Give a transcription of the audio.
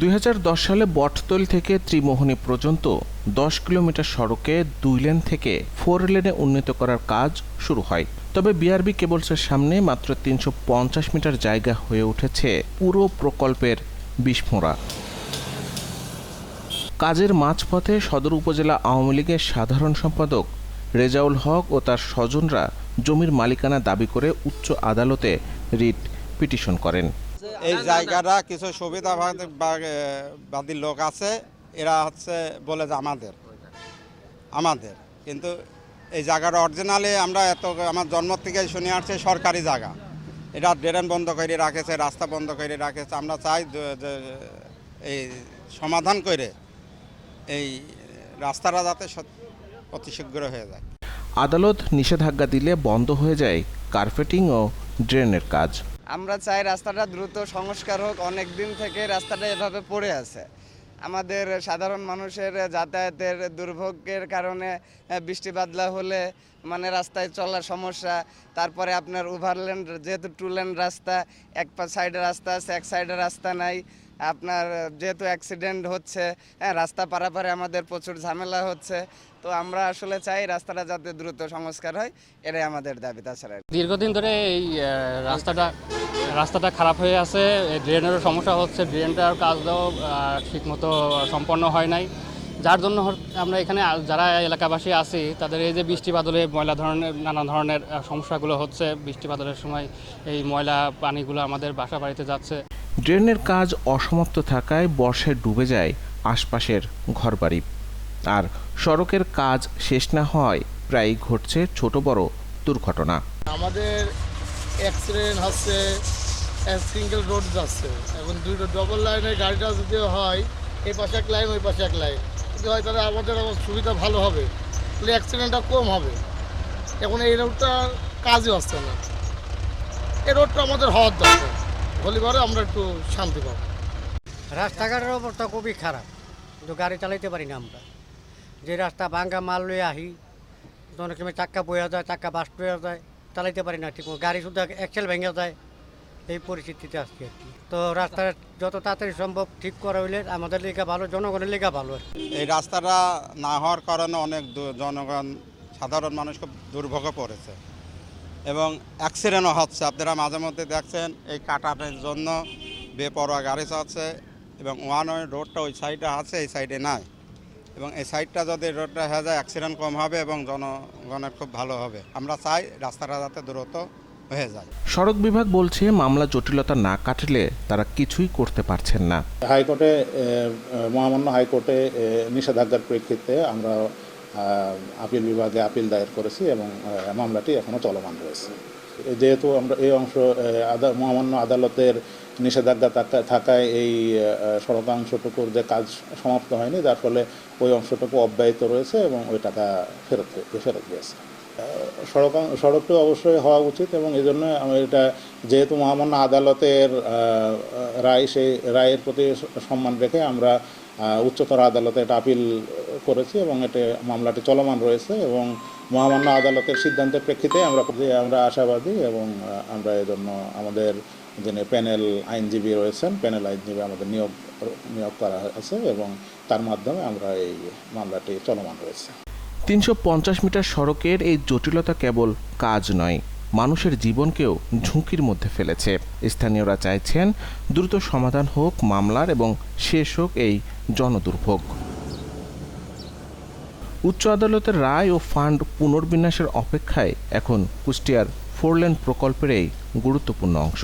দুই হাজার দশ সালে বটতল থেকে ত্রিমোহনী পর্যন্ত দশ কিলোমিটার সড়কে দুই লেন থেকে ফোর লেনে উন্নীত করার কাজ শুরু হয়। তবে বিআরবি কেবলসের সামনে মাত্র তিনশো পঞ্চাশ মিটার জায়গা হয়ে উঠেছে পুরো প্রকল্পের বিস্ফোরা। কাজের মাঝপথে সদর উপজেলা আওয়ামী লীগের সাধারণ সম্পাদক রেজাউল হক ও তার স্বজনরা জমির মালিকানা দাবি করে উচ্চ আদালতে রিট পিটিশন করেন। এই জায়গাটা কিছু সুবিধা বাদী লোক আছে এরা হচ্ছে বলে যে আমাদের। আমাদের। কিন্তু এই জায়গাটা অরিজিনালি আমরা এত আমার জন্ম থেকে শুনে আসছি সরকারি জায়গা। এটা ড্রেন বন্ধ করে রাখেছে রাস্তা বন্ধ করে রাখেছে। আমরা চাই এই সমাধান করে এই রাস্তাটা যাতে অতি শীঘ্র হয়ে যায়। আদালত নিষেধাজ্ঞা দিলে বন্ধ হয়ে যায় কার্পেটিং ও ড্রেনের কাজ। আমরা চাই রাস্তাটা দ্রুত সংস্কার হোক, অনেক দিন থেকে রাস্তাটা এভাবে পড়ে আছে। আমাদের সাধারণ মানুষের যাতায়াতের দুর্ভোগের কারণে বৃষ্টি বাদলা হলে মানে রাস্তায় চলার সমস্যা, তারপরে আপনার ওভারল্যান্ড যেহেতু টু রাস্তা, এক সাইডে রাস্তা আছে, এক সাইডে রাস্তা নাই আপনার, যেহেতু অ্যাক্সিডেন্ট হচ্ছে হ্যাঁ রাস্তা পারাপারে আমাদের প্রচুর ঝামেলা হচ্ছে, তো আমরা আসলে চাই রাস্তাটা যাতে দ্রুত সংস্কার হয়, এটাই আমাদের দাবি। তাছাড়া দীর্ঘদিন ধরে এই রাস্তাটা রাস্তাটা খারাপ হয়ে আছে ড্রেনেরও সমস্যা হচ্ছে ড্রেনটার কাজও ঠিকমতো সম্পন্ন হয় নাই। যার জন্য আমরা এখানে যারা এলাকাবাসী আছি, তাদের এই যে বৃষ্টি বাদলে ময়লা ধরনের, নানা ধরনের সমস্যাগুলো হচ্ছে। বৃষ্টি বাদলের সময় এই ময়লা পানিগুলো আমাদের বাসা বাড়িতে যাচ্ছে। ড্রেনের কাজ অসমাপ্ত থাকায় বর্ষায় ডুবে যায় আশপাশের ঘরবাড়ি। আর সড়কের কাজ শেষ না হওয়ায় প্রায়ই ঘটছে ছোট বড় দুর্ঘটনা। আমাদের অ্যাক্সিডেন্ট হচ্ছে সিঙ্গেল রোড যাচ্ছে। এখন দুইটা ডবল লাইনের গাড়িটা যদি হয়, এই পাশে এক লাইন ওই পাশে এক লাইন যদি হয় তাহলে আমাদের সুবিধা ভালো হবে, তাহলে অ্যাক্সিডেন্টটা কম হবে। এখন এই রোডটা কাজই হচ্ছে না। এই রোডটা আমাদের হওয়ার দরকার। হলে পরে আমরা একটু শান্তি পাবো। রাস্তাঘাটের অবস্থা খুবই খারাপ। কিন্তু গাড়ি চালাইতে পারি না আমরা। যে রাস্তা ভাঙ্গা মাল লয়ে আহি অনেক সময় চাক্কা বয়া যায় চাক্কা বাস হয়ে যায় চালাইতে পারি না ঠিক গাড়ি শুধু এক্সেল ভেঙে যায় এই পরিস্থিতিতে আসছি আর কি। তো রাস্তা যত তাড়াতাড়ি সম্ভব ঠিক করা হইলে আমাদের লেখা ভালো জনগণের লেখা ভালো আর এই রাস্তাটা না হওয়ার কারণে অনেক জনগণ সাধারণ মানুষ খুব দুর্ভোগে পড়েছে। এবং অ্যাক্সিডেন্টও হচ্ছে। আপনারা মাঝে মধ্যে দেখছেন এই কাটাটের জন্য বেপরোয়া গাড়ি চাচ্ছে এবং ওয়ান ওয়ে রোডটা ওই সাইডে আছে এই সাইডে নাই। এবং এই সাইডটা যদি রোডটা হয়ে যায় অ্যাক্সিডেন্ট কম হবে এবং জনগণের খুব ভালো হবে। আমরা চাই রাস্তাটা যাতে দ্রুত হয়ে যায়। সড়ক বিভাগ বলছে মামলা জটিলতা না কাটলে তারা কিছুই করতে পারছেন না। হাইকোর্টে মহামান্য হাইকোর্টে নিষেধাজ্ঞার প্রেক্ষিতে আমরা আপিল বিভাগে আপিল দায়ের করেছি এবং মামলাটি এখনও চলমান রয়েছে। যেহেতু আমরা এই অংশ মহামান্য আদালতের নিষেধাজ্ঞা থাকায় এই সড়কাংশটুকুর যে কাজ সমাপ্ত হয়নি, যার ফলে ওই অংশটুকু অব্যাহত রয়েছে এবং ওই টাকা ফেরত ফেরত দিয়েছে সড়ক, সড়কটি অবশ্যই হওয়া উচিত এবং এই জন্য এটা, যেহেতু মহামান্য আদালতের রায়, সেই রায়ের প্রতি সম্মান রেখে আমরা উচ্চতর আদালতে এটা আপিল করেছি এবং এতে মামলাটি চলমান রয়েছে এবং মহামান্য আদালতের সিদ্ধান্তের প্রেক্ষিতে আমরা আমরা আশাবাদী এবং আমরা এজন্য আমাদের যিনি প্যানেল আইনজীবী রয়েছেন, প্যানেল আইনজীবী আমাদের নিয়োগ নিয়োগ করা আছে এবং তার মাধ্যমে আমরা এই মামলাটি চলমান রয়েছে। তিনশো পঞ্চাশ মিটার সড়কের এই জটিলতা কেবল কাজ নয়, মানুষের জীবনকেও ঝুঁকির মধ্যে ফেলেছে। স্থানীয়রা চাইছেন দ্রুত সমাধান হোক, মামলার এবং শেষ হোক এই জনদুর্ভোগ। উচ্চ আদালতের রায় ও ফান্ড পুনর্বিন্যাসের অপেক্ষায় এখন কুষ্টিয়ার ফোরলেন প্রকল্পের এই গুরুত্বপূর্ণ অংশ।